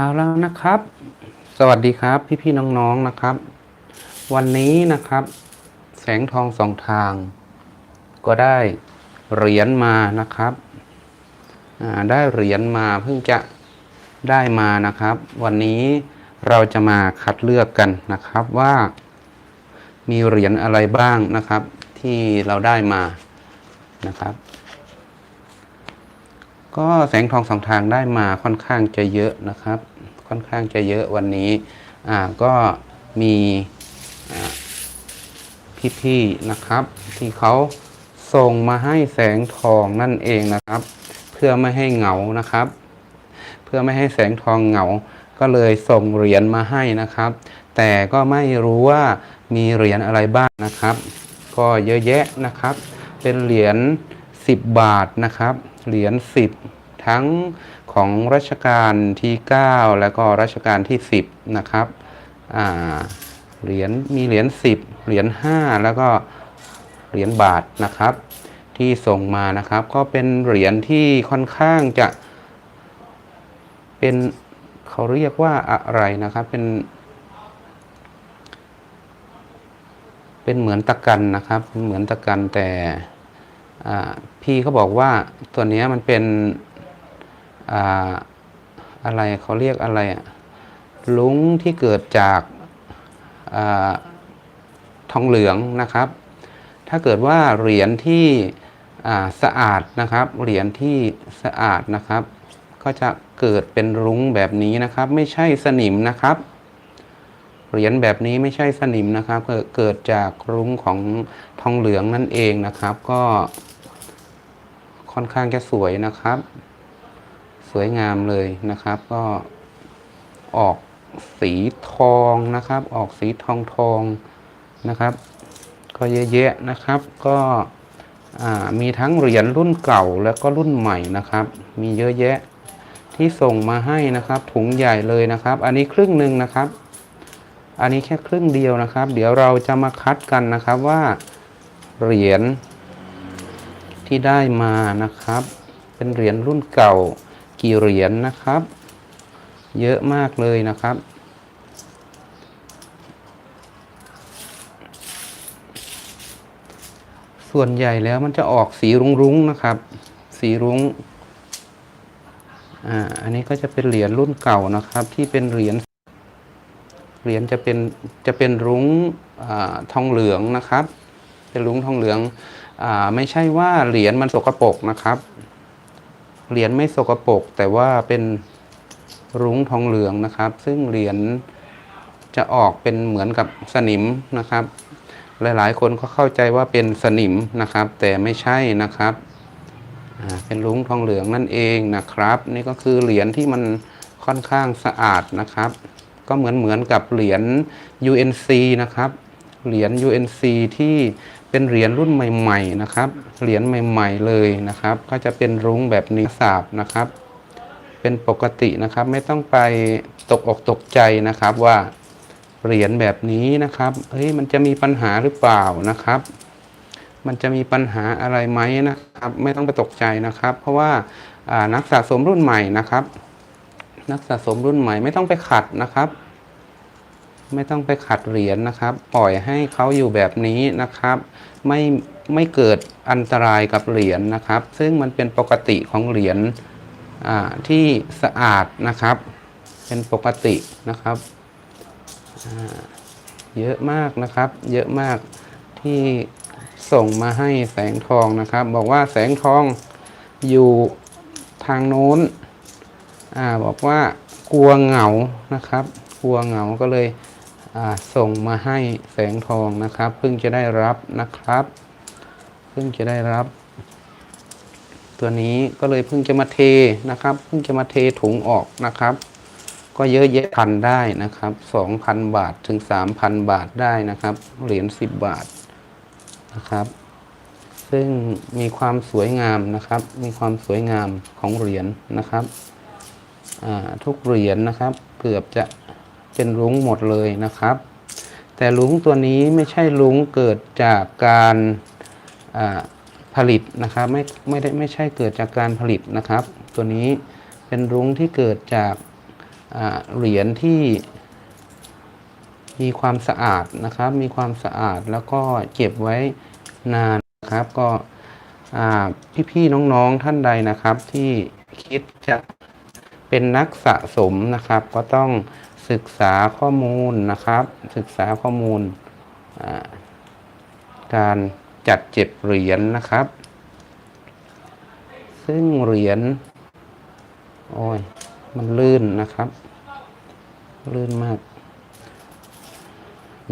เอาแล้วนะครับ สวัสดีครับ พี่ๆน้องๆนะครับ วันนี้นะครับ แสงทองสองทาง ก็ได้เหรียญมานะครับอ่าได้เหรียญมาเพิ่งจะได้มานะครับ วันนี้เราจะมาคัดเลือกกันนะครับว่า มีเหรียญอะไรบ้างนะครับ ที่เราได้มานะครับ ก็แสงทองสองทางได้มาค่อนข้างจะเยอะนะครับ ค่อนข้างจะเยอะวันนี้อ่าก็มีพี่ๆนะครับ ที่เขาส่งมาให้แสงทองนั่นเองนะครับ เพื่อไม่ให้เหงานะครับ เพื่อไม่ให้แสงทองเหงา ก็เลยส่งเหรียญมาให้นะครับ แต่ก็ไม่รู้ว่ามีเหรียญอะไรบ้างนะครับ ก็เยอะแยะนะครับ เป็นเหรียญ10 บาทนะครับ เหรียญ10 ทั้งของรัชกาลที่ 9 แล้วก็รัชกาลที่ 10 นะครับเหรียญมีเหรียญ10 เหรียญ5 แล้วก็เหรียญบาทนะครับ ที่ส่งมานะครับ ก็เป็นเหรียญที่ค่อนข้างจะ เป็นเขาเรียกว่าอะไรนะครับเป็น เป็นเหมือนตะกันนะครับเหมือนตะกันแต่พี่เขาบอกว่าตัวนี้มันเป็น อ่าอะไรเขาเรียกอะไรอะลุงที่เกิดจากอทองเหลืองนะครับ ถ้าเกิดว่าเหรียญที่สะอาดนะครับ เหรียญที่สะอาดนะครับ ก็จะเกิดเป็นรุ้งแบบนี้นะครับ ไม่ใช่สนิมนะครับ เหรียญแบบนี้ไม่ใช่สนิมนะครับเกิดเกิดจากรุ้งของทองเหลืองนั่นเองนะครับ ก็ค่อนข้างจะสวยนะครับ สวยงามเลยนะครับ ก็ออกสีทองนะครับ ออกสีทองทองนะครับ ก็เยอะแยะนะครับ ก็มีทั้งเหรียญรุ่นเก่าแล้วก็รุ่นใหม่นะครับ มีเยอะแยะที่ส่งมาให้นะครับ ถุงใหญ่เลยนะครับ อันนี้ครึ่งหนึ่งนะครับ อันนี้แค่ครึ่งเดียวนะครับ เดี๋ยวเราจะมาคัดกันนะครับว่าเหรียญที่ได้มานะครับ เป็นเหรียญรุ่นเก่า กี่เหรียญนะครับ เยอะมากเลยนะครับ ส่วนใหญ่แล้วมันจะออกสีรุ้งๆนะครับ สีรุ้งอ่าอันนี้ก็จะเป็นเหรียญรุ่นเก่านะครับ ที่เป็นเหรียญเหรียญจะเป็นจะเป็นรุ้งอาทองเหลืองนะครับ เป็นรุ้งทองเหลืองอาไม่ใช่ว่าเหรียญมันสกปรกนะครับ เหรียญไม่สกปรกแต่ว่าเป็นรุ้งทองเหลืองนะครับ ซึ่งเหรียญจะออกเป็นเหมือนกับสนิมนะครับ หลายๆ คนก็เข้าใจว่าเป็นสนิมนะครับ แต่ไม่ใช่นะครับเป็นรุ้งทองเหลืองนั่นเองนะครับ นี่ก็คือเหรียญที่มันค่อนข้างสะอาดนะครับ ก็เหมือนเหมือนกับเหรียญ UNC นะครับ เหรียญ UNC ที่ เป็นเหรียญรุ่นใหม่ ๆ นะครับ เหรียญใหม่ ๆ เลยนะครับ ก็จะเป็นรุ้งแบบนี้สาบนะครับ เป็นปกตินะครับ ไม่ต้องไปตกอกตกใจนะครับว่าเหรียญแบบนี้นะครับ เฮ้ย มันจะมีปัญหาหรือเปล่านะครับ มันจะมีปัญหาอะไรไหมนะครับ ไม่ต้องไปตกใจนะครับ เพราะว่าอ่านักสะสมรุ่นใหม่นะครับ นักสะสมรุ่นใหม่ไม่ต้องไปขัดนะครับ ไม่ต้องไปขัดเหรียญนะครับ ปล่อยให้เขาอยู่แบบนี้นะครับ ไม่ไม่เกิดอันตรายกับเหรียญนะครับ ซึ่งมันเป็นปกติของเหรียญที่สะอาดนะครับ เป็นปกตินะครับเยอะมากนะครับ เยอะมากที่ส่งมาให้แสงทองนะครับ บอกว่าแสงทองอยู่ทางโน้นอบอกว่ากลัวเหงานะครับ กลัวเหงาก็เลย ส่งมาให้แสงทองนะครับเพิ่งจะได้รับนะครับ เพิ่งจะได้รับ ตัวนี้ก็เลยเพิ่งจะมาเทนะครับ เพิ่งจะมาเทถุงออกนะครับ ก็เยอะแยะพันได้นะครับ2,000บาทถึง3,000บาทได้นะครับ เหรียญ10บาทนะครับ ซึ่งมีความสวยงามนะครับ มีความสวยงามของเหรียญนะครับทุกเหรียญนะครับ เกือบจะ เป็นรุ้งหมดเลยนะครับ แต่รุ้งตัวนี้ไม่ใช่รุ้งเกิดจากการผลิตนะครับไม่ไม่ได้ไม่ใช่เกิดจากการผลิตนะครับ ตัวนี้เป็นรุ้งที่เกิดจากเหรียญที่มีความสะอาดนะครับ มีความสะอาดแล้วก็เก็บไว้นานนะครับ ก็อ่พี่ๆน้องๆท่านใดนะครับที่คิดจะเป็นนักสะสมนะครับ ก็ต้อง ศึกษาข้อมูลนะครับ ศึกษาข้อมูล การจัดเจ็บเหรียญนะครับ ซึ่งเหรียญโอ้ยมันลื่นนะครับ ลื่นมาก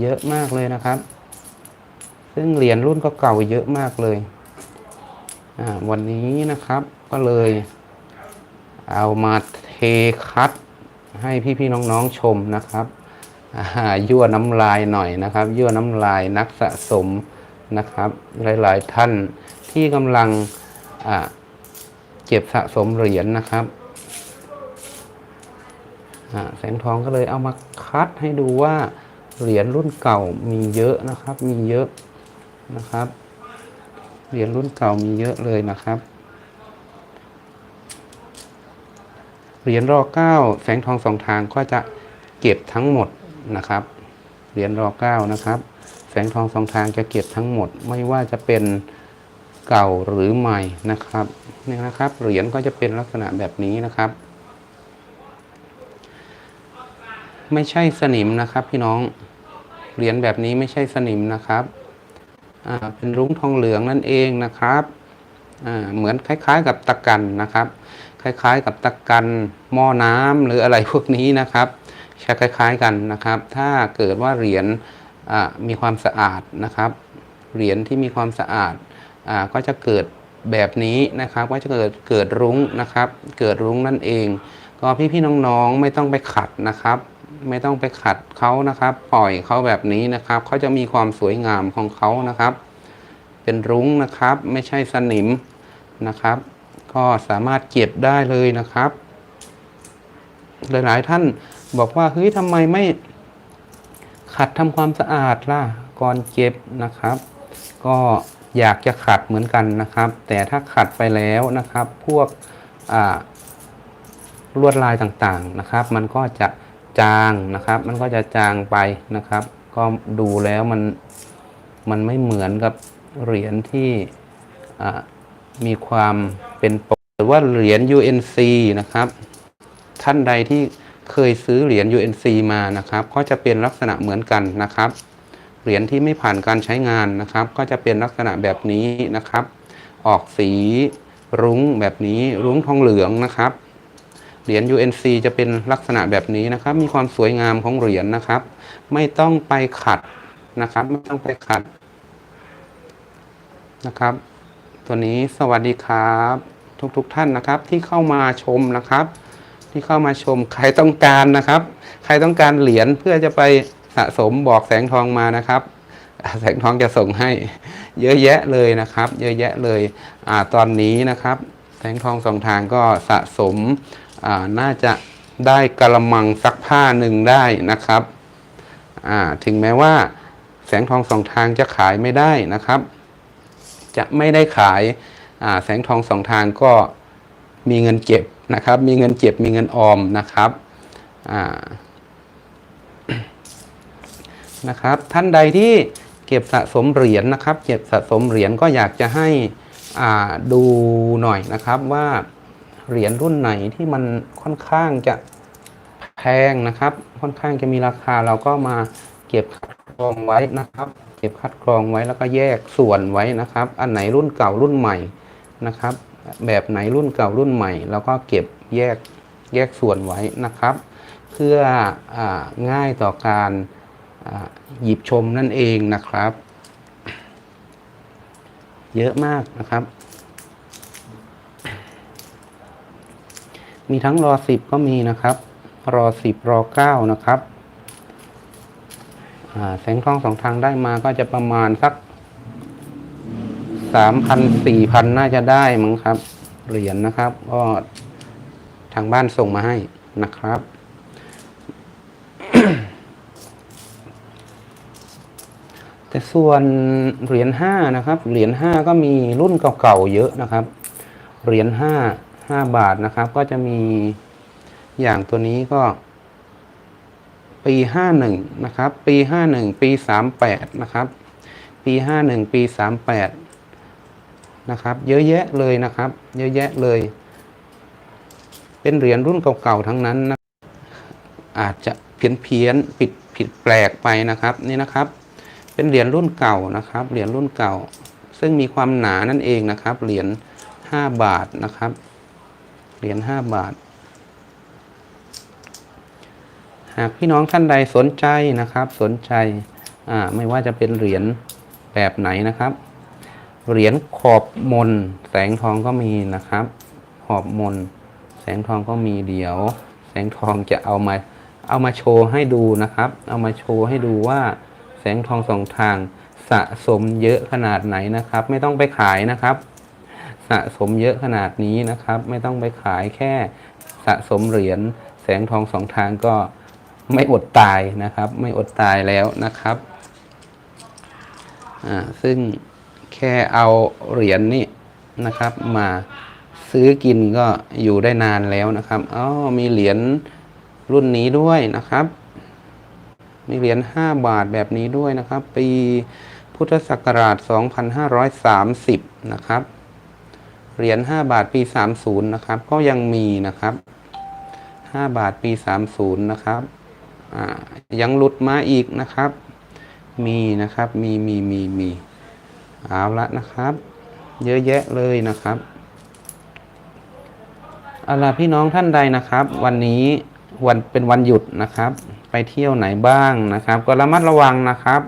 เยอะมากเลยนะครับ ซึ่งเหรียญรุ่นก็เก่าเยอะมากเลยวันนี้นะครับก็เลย เอามาเทคัด ให้พี่ๆน้องๆชมนะครับยั่วน้ำลายหน่อยนะครับยั่วน้ำลายนักสะสมนะครับ หลายๆท่านที่กำลังเก็บสะสมเหรียญนะครับแสงทองก็เลยเอามาคัดให้ดูว่าเหรียญรุ่นเก่ามีเยอะนะครับ มีเยอะนะครับ เหรียญรุ่นเก่ามีเยอะเลยนะครับ เหรียญรอเก้าแสงทองสองทางก็จะเก็บทั้งหมดนะครับ เหรียญรอเก้านะครับ แสงทองสองทางจะเก็บทั้งหมด ไม่ว่าจะเป็นเก่าหรือใหม่นะครับนี่นะครับ เหรียญก็จะเป็นลักษณะแบบนี้นะครับ ไม่ใช่สนิมนะครับ พี่น้องเหรียญแบบนี้ไม่ใช่สนิมนะครับเป็นรุ้งทองเหลืองนั่นเองนะครับเหมือนคล้าย ๆ กับตะกันนะครับ คล้ายๆ กับตะกันหม้อน้ำหรืออะไรพวกนี้นะครับคล้ายๆกันนะครับ ถ้าเกิดว่าเหรียญมีความสะอาดนะครับ เหรียญที่มีความสะอาดอาก็จะเกิดแบบนี้นะครับ ก็จะเกิดเกิดรุ้งนะครับ เกิดรุ้งนั่นเอง ก็พี่ๆน้องๆไม่ต้องไปขัดนะครับ ไม่ต้องไปขัดเขานะครับ ปล่อยเขาแบบนี้นะครับเขาจะมีความสวยงามของเขานะครับ เป็นรุ้งนะครับ ไม่ใช่สนิมนะครับ ก็สามารถเก็บได้เลยนะครับ หลายๆท่านบอกว่าเฮ้ยทำไมไม่ขัดทำความสะอาดล่ะก่อนเก็บนะครับ ก็อยากจะขัดเหมือนกันนะครับ แต่ถ้าขัดไปแล้วนะครับ พวกลวดลายต่างๆนะครับ มันก็จะจางนะครับ มันก็จะจางไปนะครับ ก็ดูแล้วมันมันไม่เหมือนกับเหรียญที่ มีความเป็นปกหรือว่าเหรียญ UNC นะครับ ท่านใดที่เคยซื้อเหรียญ UNC มานะครับ ก็จะเป็นลักษณะเหมือนกันนะครับ เหรียญที่ไม่ผ่านการใช้งานนะครับ ก็จะเป็นลักษณะแบบนี้นะครับ ออกสีรุ้งแบบนี้รุ้งทองเหลืองนะครับ เหรียญ UNC จะเป็นลักษณะแบบนี้นะครับ มีความสวยงามของเหรียญนะครับ ไม่ต้องไปขัดนะครับ ไม่ต้องไปขัดนะครับ ตัวนี้สวัสดีครับ ทุกๆทท่านนะครับที่เข้ามาชมนะครับ ที่เข้ามาชมใครต้องการนะครับ ใครต้องการเหรียญเพื่อจะไปสะสมบอกแสงทองมานะครับ แสงทองจะส่งให้เยอะแยะเลยนะครับ เยอะแยะเลยอตอนนี้นะครับ แสงทองสองทางก็สะสมน่าจะได้กระมังซักผ้าหนึ่งได้นะครับถึงแม้ว่าแสงทองสองทางจะขายไม่ได้นะครับ จะไม่ได้ขายาแสงทองสองทางก็มีเงินเก็บนะครับ มีเงินเก็บมีเงินออมนะครับนะครับ ท่านใดที่เก็บสะสมเหรียญนะครับ เก็บสะสมเหรียญก็อยากจะให้ดูหน่อยนะครับว่าเหรียญรุ่นไหนที่มันค่อนข้างจะแพงนะครับ ค่อนข้างจะมีราคาเราก็มาเก็บรองไว้นะครับ เก็บคัดกรองไว้แล้วก็แยกส่วนไว้นะครับ อันไหนรุ่นเก่ารุ่นใหม่นะครับ แบบไหนรุ่นเก่ารุ่นใหม่เราก็เก็บแยกแยกส่วนไว้นะครับ เพื่ออง่ายต่อการหยิบชมนั่นเองนะครับ เยอะมากนะครับ มีทั้งรอสิบก็มีนะครับ รอสิบรอเก้านะครับ แสงทองสองทางได้มาก็จะประมาณสักสามพันสี่พันน่าจะได้มั้งครับ เหรียญนะครับ ก็ทางบ้านส่งมาให้นะครับ แต่ส่วนเหรียญห้านะครับ เหรียญห้าก็มีรุ่นเก่าๆเยอะนะครับ เหรียญห้าห้าบาทนะครับ ก็จะมีอย่างตัวนี้ก็ ปีห้าหนึ่งนะครับ ปีห้าหนึ่งปีสามแปดนะครับ ปีห้าหนึ่งปีสามแปดนะครับ เยอะแยะเลยนะครับ เยอะแยะเลย เป็นเหรียญรุ่นเก่าๆ ทั้งนั้นนะอาจจะเพี้ยนเพี้ยนผิดผิดแปลกไปนะครับนี่นะครับ เป็นเหรียญรุ่นเก่านะครับ เหรียญรุ่นเก่า ซึ่งมีความหนานั่นเองนะครับ เหรียญห้าบาทนะครับ เหรียญห้าบาท หากพี่น้องท่านใดสนใจนะครับ สนใจไม่ว่าจะเป็นเหรียญแบบไหนนะครับ เหรียญขอบมน แสงทองก็มีนะครับ ขอบมน แสงทองก็มีเดี๋ยว แสงทองจะเอามาเอามาโชว์ให้ดูนะครับ เอามาโชว์ให้ดูว่า แสงทองสองทางสะสมเยอะขนาดไหนนะครับ ไม่ต้องไปขายนะครับ สะสมเยอะขนาดนี้นะครับ ไม่ต้องไปขายแค่สะสมเหรียญแสงทองสองทางก็ ไม่อดตายนะครับ ไม่อดตายแล้วนะครับอ่าซึ่งแค่เอาเหรียญนี้นะครับ มาซื้อกินก็อยู่ได้นานแล้วนะครับอ๋อมีเหรียญรุ่นนี้ด้วยนะครับ มีเหรียญ5บาทแบบนี้ด้วยนะครับ ปีพุทธศักราช 2530 นะครับ เหรียญ5บาทปี 30 นะครับ ก็ยังมีนะครับ 5 บาทปี 30 นะครับ ยังหลุดมาอีกนะครับ มีนะครับมีมีมีมีเอาละนะครับ เยอะแยะเลยนะครับเอาล่ะพี่น้องท่านใดนะครับ วันนี้วันเป็นวันหยุดนะครับ ไปเที่ยวไหนบ้างนะครับ ก็ระมัดระวังนะครับ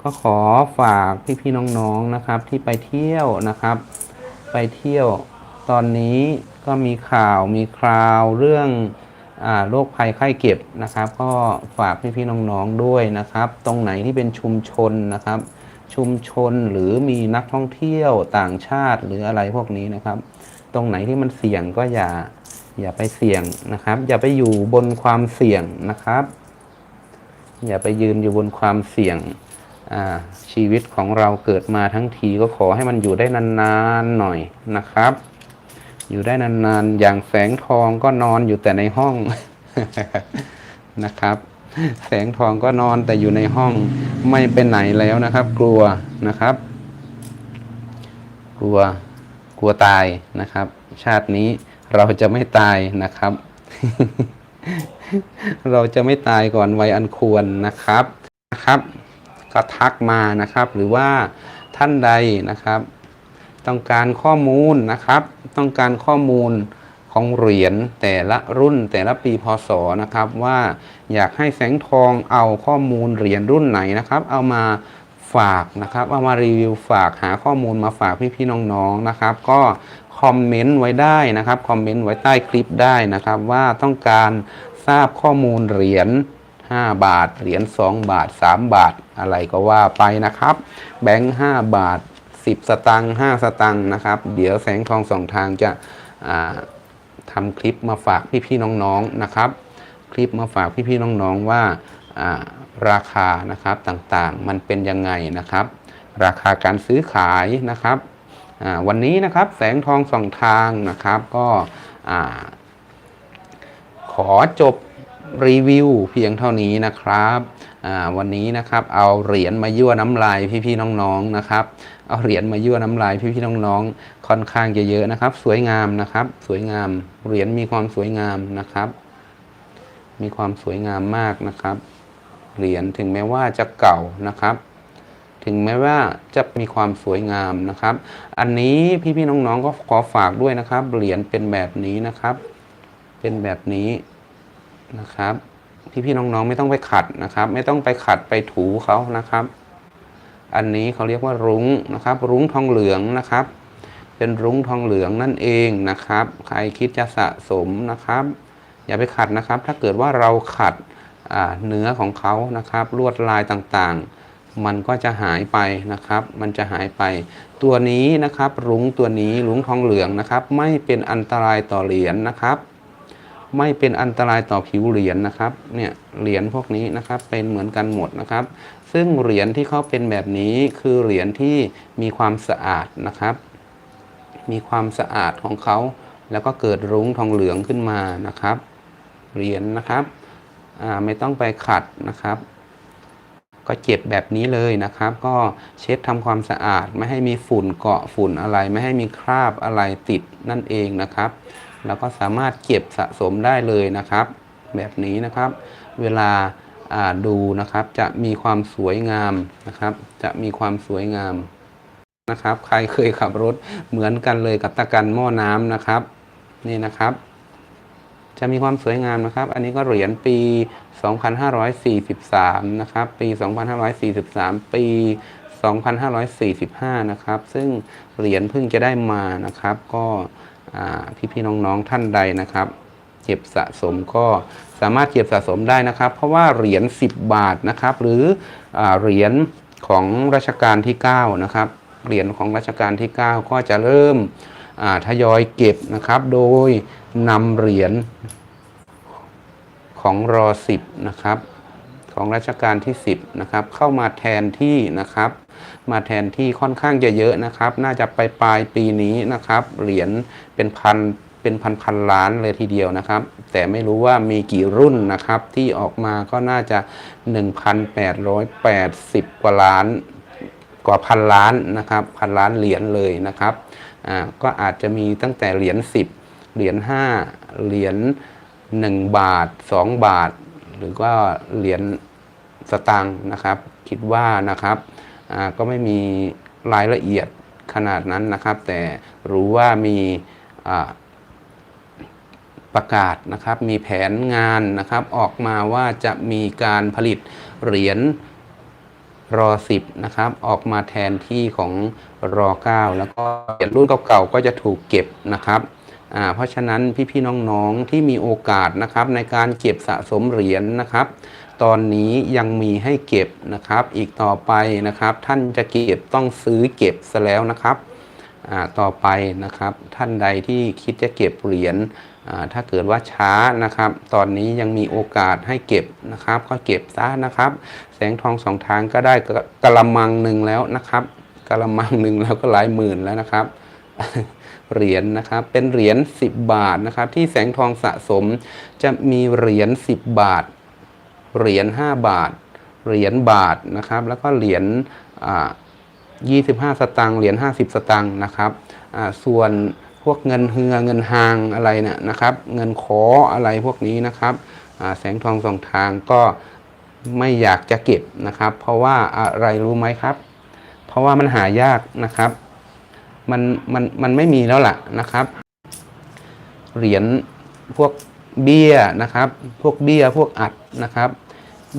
ก็ขอฝากพี่ๆน้องๆนะครับ ที่ไปเที่ยวนะครับ ไปเที่ยวตอนนี้ก็มีข่าวมีคราวเรื่อง โรคภัยไข้เจ็บนะครับ ก็ฝากพี่ๆน้องๆด้วยนะครับ ตรงไหนที่เป็นชุมชนนะครับ ชุมชนหรือมีนักท่องเที่ยวต่างชาติหรืออะไรพวกนี้นะครับ ตรงไหนที่มันเสี่ยงก็อย่าอย่าไปเสี่ยงนะครับ อย่าไปอยู่บนความเสี่ยงนะครับ อย่าไปยืนอยู่บนความเสี่ยงชีวิตของเราเกิดมาทั้งทีก็ขอให้มันอยู่ได้นานๆหน่อยนะครับ อยู่ได้นานๆ อย่างแสงทองก็นอนอยู่แต่ในห้องนะครับ แสงทองก็นอนแต่อยู่ในห้องไม่ไปไหนแล้วนะครับ กลัวนะครับ กลัวกลัวตายนะครับ ชาตินี้เราจะไม่ตายนะครับ เราจะไม่ตายก่อนวัยอันควรนะครับนะครับ ก็ทักมานะครับ หรือว่าท่านใดนะครับ ต้องการข้อมูลนะครับ ต้องการข้อมูลของเหรียญแต่ละรุ่นแต่ละปีพศนะครับ ว่าอยากให้แสงทองเอาข้อมูลเหรียญรุ่นไหนนะครับ เอามาฝากนะครับเอามารีวิวฝากหาข้อมูลมาฝากพี่ๆน้องๆนะครับ ก็คอมเมนต์ไว้ได้นะครับคอมเมนต์ไว้ใต้คลิปได้นะครับ ว่าต้องการทราบข้อมูลเหรียญ5บาทเหรียญ2บาท 3 บาทอะไรก็ว่าไปนะครับ แบงค์5บาท 10 สตังค์5สตังค์นะครับ เดี๋ยวแสงทองสองทางจะอ่าทำคลิปมาฝากพี่ๆน้องๆนะครับ คลิปมาฝากพี่ๆน้องๆว่าอ่าราคานะครับต่างๆ มันเป็นยังไงนะครับ ราคาการซื้อขายนะครับวันนี้นะครับแสงทองสองทางนะครับก็ขอจบรีวิวเพียงเท่านี้นะครับ วันนี้นะครับเอาเหรียญมายั่วน้ำลายพี่ๆน้องๆนะครับ เอาเหรียญมายั่วน้ำลายพี่ๆน้องๆค่อนข้างเยอะๆนะครับ สวยงามนะครับ สวยงามเหรียญมีความสวยงามนะครับ มีความสวยงามมากนะครับ เหรียญถึงแม้ว่าจะเก่านะครับ ถึงแม้ว่าจะมีความสวยงามนะครับ อันนี้พี่ๆน้องๆก็ขอฝากด้วยนะครับ เหรียญเป็นแบบนี้นะครับ เป็นแบบนี้นะครับพี่ๆน้องๆไม่ต้องไปขัดนะครับ ไม่ต้องไปขัดไปถูเขานะครับ อันนี้เขาเรียกว่ารุ้งนะครับ รุ้งทองเหลืองนะครับ เป็นรุ้งทองเหลืองนั่นเองนะครับ ใครคิดจะสะสมนะครับ อย่าไปขัดนะครับ ถ้าเกิดว่าเราขัดเนื้อของเขานะครับ ลวดลายต่างๆ มันก็จะหายไปนะครับ มันจะหายไป ตัวนี้นะครับ รุ้งตัวนี้รุ้งทองเหลืองนะครับ ไม่เป็นอันตรายต่อเหรียญนะครับไม่เป็นอันตรายต่อผิวเหรียญนะครับ เนี่ยเหรียญพวกนี้นะครับเป็นเหมือนกันหมดนะครับ ซึ่งเหรียญที่เขาเป็นแบบนี้คือเหรียญที่มีความสะอาดนะครับ มีความสะอาดของเขา แล้วก็เกิดรุ้งทองเหลืองขึ้นมานะครับเหรียญนะครับไม่ต้องไปขัดนะครับ ก็เก็บแบบนี้เลยนะครับ ก็เช็ดทำความสะอาดไม่ให้มีฝุ่นเกาะฝุ่นอะไร ไม่ให้มีคราบอะไรติดนั่นเองนะครับ แล้วก็สามารถเก็บสะสมได้เลยนะครับ แบบนี้นะครับ เวลา อ่านดูนะครับ จะมีความสวยงามนะครับ จะมีความสวยงามนะครับ ใครเคยขับรถเหมือนกันเลยกับตะกันหม้อน้ำนะครับ นี่นะครับ จะมีความสวยงามนะครับ อันนี้ก็เหรียญปี 2543 นะครับ ปี 2543 ปี 2545 นะครับ ซึ่งเหรียญเพิ่งจะได้มานะครับ ก็อ่พี่ๆน้องๆท่านใดนะครับ เก็บสะสมก็สามารถเก็บสะสมได้นะครับ เพราะว่าเหรียญ10 บาทนะครับ หรืออเหรียญของรัชกาลที่9นะครับเหรียญของรัชกาลที่ 9 ก็จะเริ่มทยอยเก็บนะครับ โดยนำเหรียญของรอ10นะครับของรัชกาลที่ 10นะครับเข้ามาแทนที่นะครับ มาแทนที่ค่อนข้างจะเยอะนะครับ น่าจะไปปลายปีนี้นะครับ เหรียญเป็นพัน เป็นพันพันล้านเลยทีเดียวนะครับ แต่ไม่รู้ว่ามีกี่รุ่นนะครับ ที่ออกมาก็น่าจะ 1,880 กว่าล้าน กว่าพันล้านนะครับพันล้านเหรียญเลยนะครับอ่าก็อาจจะมีตั้งแต่เหรียญ10 เหรียญ5 เหรียญ1 บาท 2 บาท หรือว่าเหรียญสตางค์นะครับ คิดว่านะครับอ่าก็ไม่มีรายละเอียดขนาดนั้นนะครับ แต่รู้ว่ามีอ่า ประกาศนะครับมีแผนงานนะครับออกมาว่าจะมีการผลิตเหรียญรอ10นะครับออกมาแทนที่ของรอ9แล้วก็เหรียญรุ่นเก่าๆก็จะถูกเก็บนะครับเพราะฉะนั้นพี่ๆน้องๆที่มีโอกาสนะครับในการเก็บสะสมเหรียญนะครับ ตอนนี้ยังมีให้เก็บนะครับ อีกต่อไปนะครับ ท่านจะเก็บต้องซื้อเก็บซะแล้วนะครับต่อไปนะครับ ท่านใดที่คิดจะเก็บเหรียญ ถ้าเกิดว่าช้านะครับ ตอนนี้ยังมีโอกาสให้เก็บนะครับ ก็เก็บซะนะครับ แสงทองสองทางก็ได้กะกะละมังหนึ่งแล้วนะครับกะละมังหนึ่งแล้วก็หลายหมื่นแล้วนะครับเหรียญนะครับเป็นเหรียญ10 บาทนะครับ ที่แสงทองสะสมจะมีเหรียญ10 บาท เหรียญ5บาท เหรียญบาทนะครับ แล้วก็เหรียญอ่า25 สตางค์เหรียญ50 สตางค์นะครับส่วน พวกเงินเฮือเงินหางอะไรเนี่ยนะครับ เงินขออะไรพวกนี้นะครับแสงทองสองทางก็ไม่อยากจะเก็บนะครับ เพราะว่าอะไรรู้ไหมครับ เพราะว่ามันหายากนะครับ มันมันมันไม่มีแล้วล่ะนะครับ เหรียญพวกเบี้ยนะครับ พวกเบี้ยพวกอัดนะครับ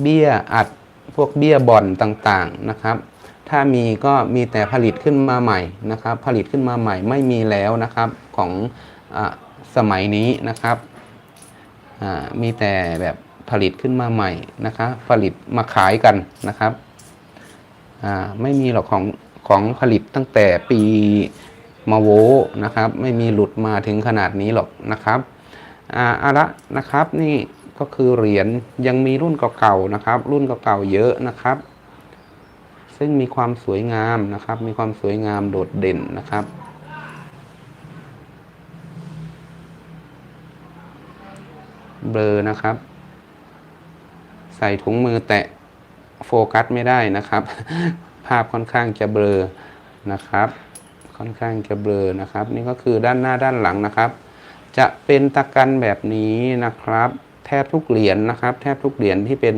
เบี้ยอัดพวกเบี้ยบ่อนต่างๆนะครับ ถ้ามีก็มีแต่ผลิตขึ้นมาใหม่นะครับ ผลิตขึ้นมาใหม่ไม่มีแล้วนะครับของอสมัยนี้นะครับมีแต่แบบผลิตขึ้นมาใหม่นะครับ ผลิตมาขายกันนะครับไม่มีหรอกของของผลิตตั้งแต่ปีมาโวนะครับ ไม่มีหลุดมาถึงขนาดนี้หรอกนะครับอาอาละนะครับนี่ก็คือเหรียญยังมีรุ่นเก่าๆนะครับ รุ่นเก่าๆเยอะนะครับ ซึ่งมีความสวยงามนะครับ มีความสวยงามโดดเด่นนะครับ เบลอนะครับ ใส่ถุงมือแตะโฟกัสไม่ได้นะครับ ภาพค่อนข้างจะเบลอนะครับ ค่อนข้างจะเบลอนะครับ นี่ก็คือด้านหน้าด้านหลังนะครับ จะเป็นตะกันแบบนี้นะครับ แทบทุกเหรียญนะครับ แทบทุกเหรียญที่เป็น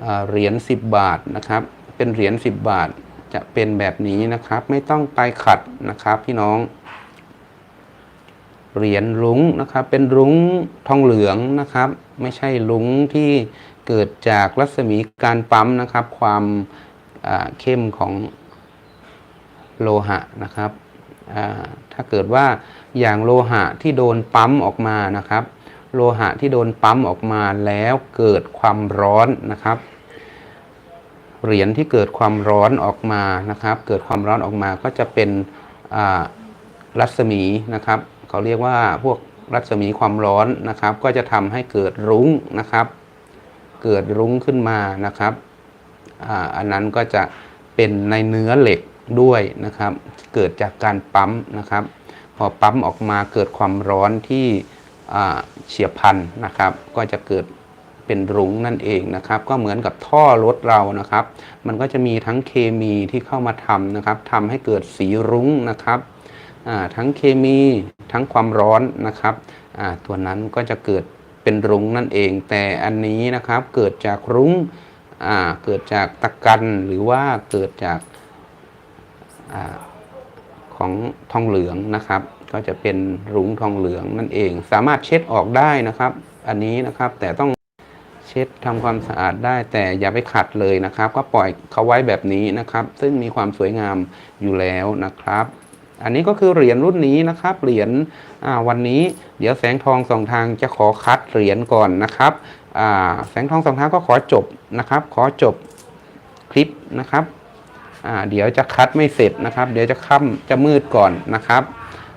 เอ่อเหรียญ10 บาทนะครับ เป็นเหรียญ10 บาท จะเป็นแบบนี้นะครับ ไม่ต้องไปขัดนะครับพี่น้อง เหรียญรุ้งนะครับ เป็นรุ้งทองเหลืองนะครับ ไม่ใช่รุ้งที่เกิดจากรัศมีการปั๊มนะครับ ความเข้มของโลหะนะครับ ถ้าเกิดว่าอย่างโลหะที่โดนปั๊มออกมานะครับ โลหะที่โดนปั๊มออกมาแล้วเกิดความร้อนนะครับ เหรียญที่เกิดความร้อนออกมานะครับ เกิดความร้อนออกมาก็จะเป็นรัศมีนะครับเขาเรียกว่าพวกรัศมีความร้อนนะครับ ก็จะทำให้เกิดรุ้งนะครับ เกิดรุ้งขึ้นมานะครับอ,อันนั้นก็จะเป็นในเนื้อเหล็กด้วยนะครับ เกิดจากการปั๊มนะครับ พอปั๊มออกมาเกิดความร้อนที่เฉียบพันนะครับ ก็จะเกิด เป็นรุ้งนั่นเองนะครับ ก็เหมือนกับท่อรถเรานะครับ มันก็จะมีทั้งเคมีที่เข้ามาทำนะครับทำให้เกิดสีรุ้งนะครับทั้งเคมีทั้งความร้อนนะครับตัวนั้นก็จะเกิดเป็นรุ้งนั่นเอง แต่อันนี้นะครับเกิดจากรุ้งเกิดจากตะกันหรือว่าเกิดจากอของทองเหลืองนะครับ ก็จะเป็นรุ้งทองเหลืองนั่นเอง สามารถเช็ดออกได้นะครับ อันนี้นะครับแต่ต้อง ช็ดทำความสะอาดได้ แต่อย่าไปขัดเลยนะครับ ก็ปล่อยเขาไว้แบบนี้นะครับ ซึ่งมีความสวยงามอยู่แล้วนะครับ อันนี้ก็คือเหรียญรุ่นนี้นะครับ เหรียญวันนี้เดี๋ยวแสงทองสองทางจะขอคัดเหรียญก่อนนะครับแสงทองสองทางก็ขอจบนะครับ ขอจบคลิปนะครับเดี๋ยวจะคัดไม่เสร็จนะครับ เดี๋ยวจะค่ำจะมืดก่อนนะครับ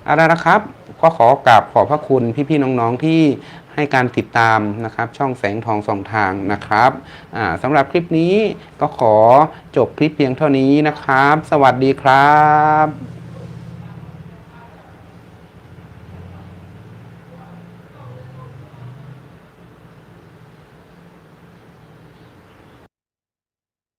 เอาละนะครับก็ขอกราบขอบพระคุณพี่ๆน้องๆที่ ให้การติดตามนะครับช่องแสงทองสองทางนะครับสำหรับคลิปนี้ก็ขอจบคลิปเพียงเท่านี้นะครับ สวัสดีครับ